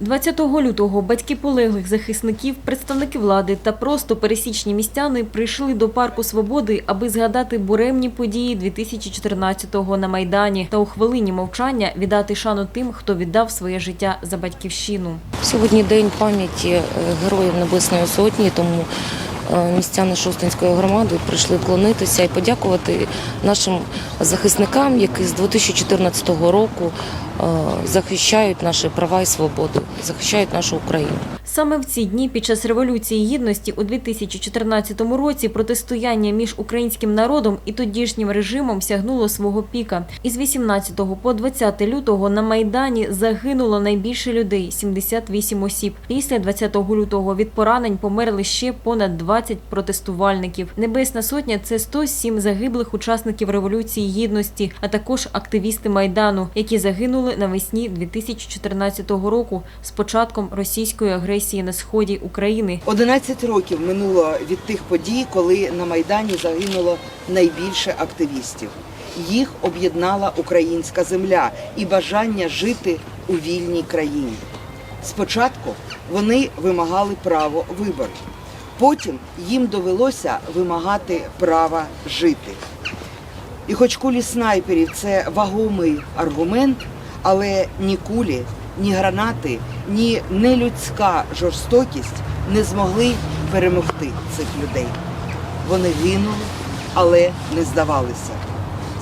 20 лютого батьки полеглих захисників, представники влади та просто пересічні містяни прийшли до парку Свободи, аби згадати буремні події 2014-го на Майдані та у хвилині мовчання віддати шану тим, хто віддав своє життя за батьківщину. Сьогодні день пам'яті е, героїв Небесної Сотні, тому містяни Шостинської громади прийшли вклонитися і подякувати нашим захисникам, які з 2014 року е, захищають наші права і свободи, захищають нашу Україну. Саме в ці дні під час Революції Гідності у 2014 році протистояння між українським народом і тодішнім режимом сягнуло свого піка. Із 18 по 20 лютого на Майдані загинуло найбільше людей – 78 осіб. Після 20 лютого від поранень померли ще понад 20 протестувальників. Небесна сотня – це 107 загиблих учасників Революції Гідності, а також активісти Майдану, які загинули навесні 2014 року з початком російської агресії на сході України. 11 років минуло від тих подій, коли на Майдані загинуло найбільше активістів. Їх об'єднала українська земля і бажання жити у вільній країні. Спочатку вони вимагали право вибору. Потім їм довелося вимагати права жити. І хоч кулі снайперів це вагомий аргумент, але ні кулі, ні гранати, ні нелюдська жорстокість не змогли перемогти цих людей. Вони гинули, але не здавалися.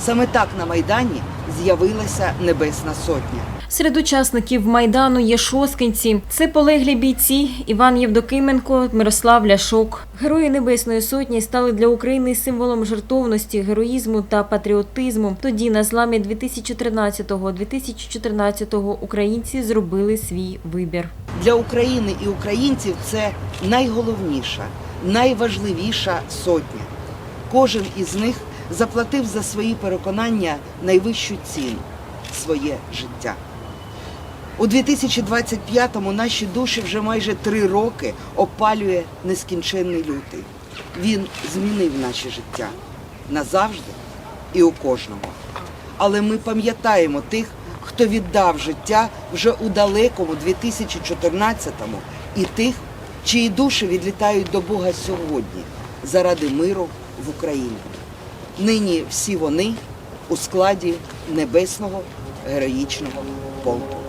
Саме так на Майдані з'явилася Небесна Сотня. Серед учасників Майдану є шосткинці. Це полеглі бійці Іван Євдокименко, Мирослав Ляшок. Герої Небесної Сотні стали для України символом жертовності, героїзму та патріотизму. Тоді на зламі 2013-2014 українці зробили свій вибір. Для України і українців це найголовніша, найважливіша сотня. Кожен із них заплатив за свої переконання найвищу ціну своє життя. У 2025-му наші душі вже майже три роки опалює нескінченний лютий. Він змінив наше життя назавжди і у кожного. Але ми пам'ятаємо тих, хто віддав життя вже у далекому 2014-му, і тих, чиї душі відлітають до Бога сьогодні заради миру в Україні. Нині всі вони у складі небесного героїчного полку.